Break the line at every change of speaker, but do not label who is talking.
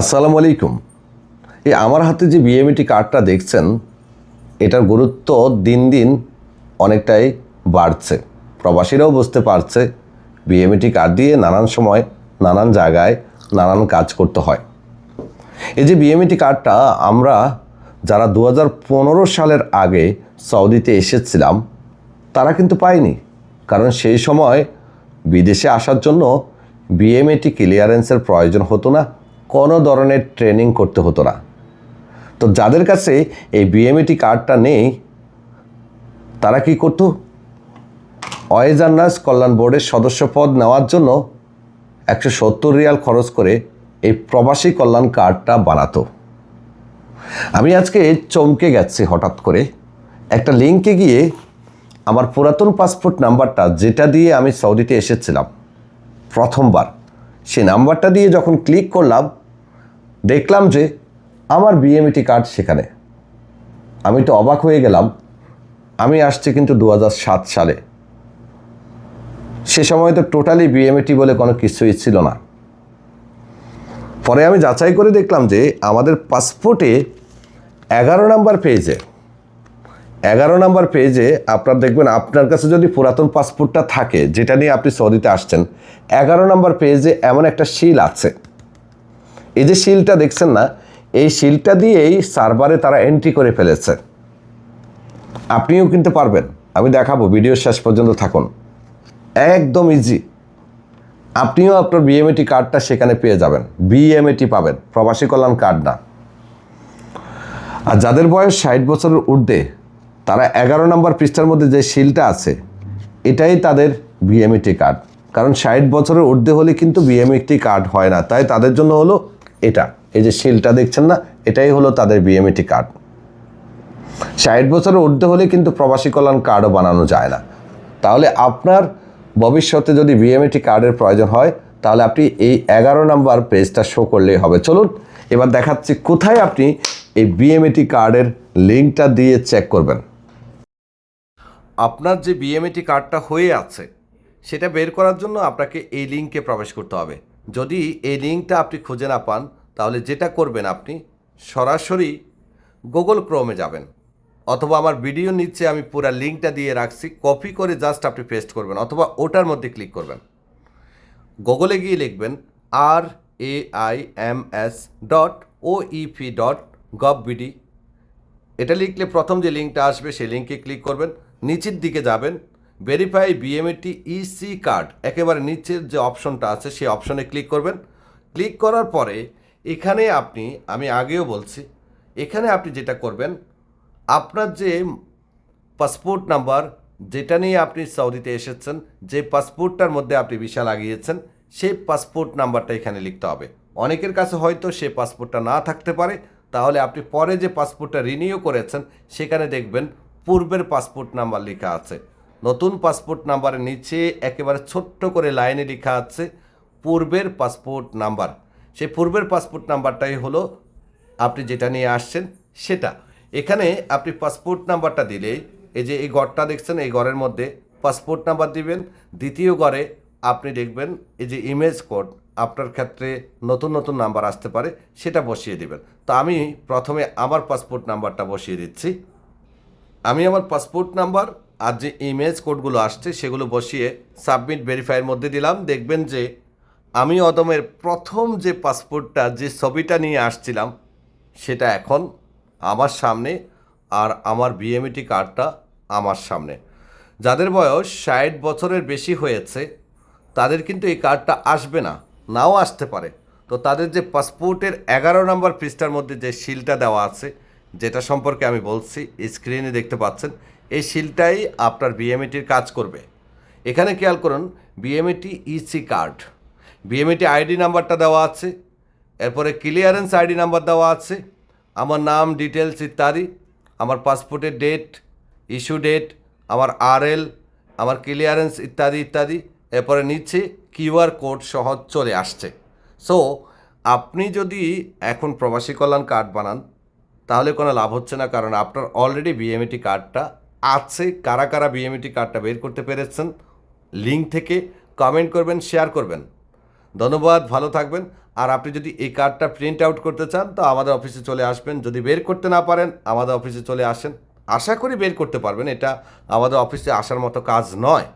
আসসালামু আলাইকুম। এই আমার হাতে যে বিএমইটি কার্ডটা দেখছেন, এটার গুরুত্ব দিন দিন অনেকটাই বাড়ছে। প্রবাসীরাও বুঝতে পারছে বিএমইটি কার্ড দিয়ে নানান সময়, নানান জায়গায় নানান কাজ করতে হয়। এই যে বিএমইটি কার্ডটা আমরা যারা দু হাজার পনেরো সালের আগে সৌদিতে এসেছিলাম, তারা কিন্তু পায়নি। কারণ সেই সময় বিদেশে আসার জন্য বিএমএটি ক্লিয়ারেন্সের প্রয়োজন হতো না। কোনো ধরনের ট্রেনিং করতে হতো না। তো যাদের কাছে এই বিএমএটি কার্ডটা নেই, তারা কি করতো? ওয়েজার নার্স কল্যাণ বোর্ডের সদস্য পদ নেওয়ার জন্য একশো সত্তর রিয়াল খরচ করে এই প্রবাসী কল্যাণ কার্ডটা বানাতো। আমি আজকে চমকে গেছি হঠাৎ করে। একটা লিঙ্কে গিয়ে আমার পুরাতন পাসপোর্ট নাম্বারটা, যেটা দিয়ে আমি সৌদিতে এসেছিলাম প্রথমবার, সেই নাম্বারটা দিয়ে যখন ক্লিক করলাম দেখলাম যে আমার বিএমইটি কার্ড সেখানে। আমি তো অবাক হয়ে গেলাম। আমি আসছি কিন্তু দু হাজার সাত সালে। সে সময় তো টোটালি বিএমইটি বলে কোনো কিছুই ছিল না। পরে আমি যাচাই করে দেখলাম যে আমাদের পাসপোর্টে এগারো নাম্বার পেজে এগারো নাম্বার পেজে আপনার দেখবেন আপনার কাছে যদি পুরাতন পাসপোর্টটা থাকে, যেটা নিয়ে আপনি সৌদিতে আসছেন, এগারো নাম্বার পেজে এমন একটা শিল আছে। এই যে শিলটা দেখছেন না, এই শিলটা দিয়েই সার্ভারে তারা এন্ট্রি করে ফেলেছে। আপনিও কিনতে পারবেন। আমি দেখাবো ভিডিও শেষ পর্যন্ত থাকুন। একদম ইজি আপনিও আপনার বিএমএটি কার্ডটা সেখানে পেয়ে যাবেন। বিএমএটি পাবেন। প্রবাসী কল্যাণ কার্ড না। আর যাদের বয়স ষাট বছরের ঊর্ধ্বে, তারা এগারো নম্বর পৃষ্ঠার মধ্যে যে শিলটা আছে, এটাই তাদের বিএমইটি কার্ড কারণ ষাট বছরের ঊর্ধ্বে হলে কিন্তু বিএমইটি কার্ড হয় না। তাই তাদের জন্য হলো এটা। এই যে শিলটা দেখছেন না, এটাই হলো তাদের বিএমইটি কার্ড ষাট বছরের ঊর্ধ্বে হলে কিন্তু প্রবাসী কল্যাণ কার্ডও বানানো যায় না। তাহলে আপনার ভবিষ্যতে যদি বিএমইটি কার্ডের প্রয়োজন হয়, তাহলে আপনি এই এগারো নাম্বার পেজটা শো করলেই হবে। চলুন, এবার দেখাচ্ছি কোথায় আপনি এই বিএমএটি কার্ডের লিঙ্কটা দিয়ে চেক করবেন। আপনার যে বিএমএটি কার্ডটা হয়ে আছে, সেটা বের করার জন্য আপনাকে এই লিঙ্কে প্রবেশ করতে হবে। যদি এই লিঙ্কটা আপনি খুঁজে না পান তাহলে যেটা করবেন আপনি, সরাসরি গুগল ক্রোমে যাবেন। অথবা আমার ভিডিও নিচে আমি পুরো লিঙ্কটা দিয়ে রাখছি কপি করে জাস্ট আপনি পেস্ট করবেন, অথবা ওটার মধ্যে ক্লিক করবেন। গুগলে গিয়ে লিখবেন R A I M S dot O EP dot gov BD এটা লিখলে প্রথম যে লিঙ্কটা আসবে, সেই লিঙ্কে ক্লিক করবেন। নিচের দিকে যাবেন ভেরিফাই বিএমএটি ইসি কার্ড একেবারে নিচের যে অপশনটা আছে, সেই অপশনে ক্লিক করবেন। ক্লিক করার পরে এখানে আপনি, আমি আগেও বলছি, এখানে আপনি যেটা করবেন, আপনার যে পাসপোর্ট নাম্বার, যেটা নিয়ে আপনি সৌদিতে এসেছেন, যে পাসপোর্টটার মধ্যে আপনি ভিসা লাগিয়েছেন, সেই পাসপোর্ট নাম্বারটা এখানে লিখতে হবে। অনেকের কাছে হয়তো সে পাসপোর্টটা না থাকতে পারে, তাহলে আপনি পরে যে পাসপোর্টটা রিনিউ করেছেন, সেখানে দেখবেন পূর্বের পাসপোর্ট নাম্বার লেখা আছে। নতুন পাসপোর্ট নাম্বারের নিচে একেবারে ছোট্ট করে লাইনে লেখা আছে, পূর্বের পাসপোর্ট নাম্বার। সেই পূর্বের পাসপোর্ট নাম্বারটাই হলো আপনি যেটা নিয়ে আসছেন সেটা। এখানে আপনি পাসপোর্ট নাম্বারটা দিলেই এই যে এই ঘরটা দেখছেন, এই ঘরের মধ্যে পাসপোর্ট নাম্বার দিবেন। দ্বিতীয় ঘরে আপনি দেখবেন এই যে ইমেজ কোড আপনার ক্ষেত্রে নতুন নতুন নাম্বার আসতে পারে, সেটা বসিয়ে দিবেন। তো আমি প্রথমে আমার পাসপোর্ট নাম্বারটা বসিয়ে দিচ্ছি। আমি আমার পাসপোর্ট নাম্বার আর যে ইমেজ কোডগুলো আসছে সেগুলো বসিয়ে সাবমিট ভেরিফাইয়ের মধ্যে দিলাম। দেখবেন যে আমি অদমের প্রথম যে পাসপোর্টটা, যে ছবিটা নিয়ে আসছিলাম, সেটা এখন আমার সামনে আর আমার বিএমইটি কার্ডটা আমার সামনে। যাদের বয়স ষাট বছরের বেশি হয়েছে, তাদের কিন্তু এই কার্ডটা আসবে না, নাও আসতে পারে। তো তাদের যে পাসপোর্টের এগারো নম্বর পৃষ্ঠার মধ্যে যে শিলটা দেওয়া আছে, যেটা সম্পর্কে আমি বলছি, স্ক্রিনে দেখতে পাচ্ছেন, এই শিলটাই আপনার বিএমইটির কাজ করবে। এখানে খেয়াল করুন BMET EC card BMET ID নাম্বারটা দেওয়া আছে, এরপরে ক্লিয়ারেন্স আইডি নাম্বার দেওয়া আছে, আমার নাম ডিটেলস ইত্যাদি, আমার পাসপোর্টের ডেট ইস্যু ডেট আমার আরএল আমার ক্লিয়ারেন্স ইত্যাদি ইত্যাদি, এরপরে নিচ্ছে কিউআর কোড সহ চলে আসছে। সো আপনি যদি এখন প্রবাসী কল্যাণ কার্ড বানান, তাহলে কোনো লাভ হচ্ছে না, কারণ আপনার অলরেডি বিএমইটি কার্ডটা আছে। কারা কারা বিএমইটি কার্ডটা বের করতে পেরেছেন লিঙ্ক থেকে কমেন্ট করবেন শেয়ার করবেন। ধন্যবাদ, ভালো থাকবেন। আর আপনি যদি এই কার্ডটা প্রিন্ট আউট করতে চান, তো আমাদের অফিসে চলে আসবেন। যদি বের করতে না পারেন, আমাদের অফিসে চলে আসেন। আশা করি বের করতে পারবেন, এটা আমাদের অফিসে আসার মতো কাজ নয়।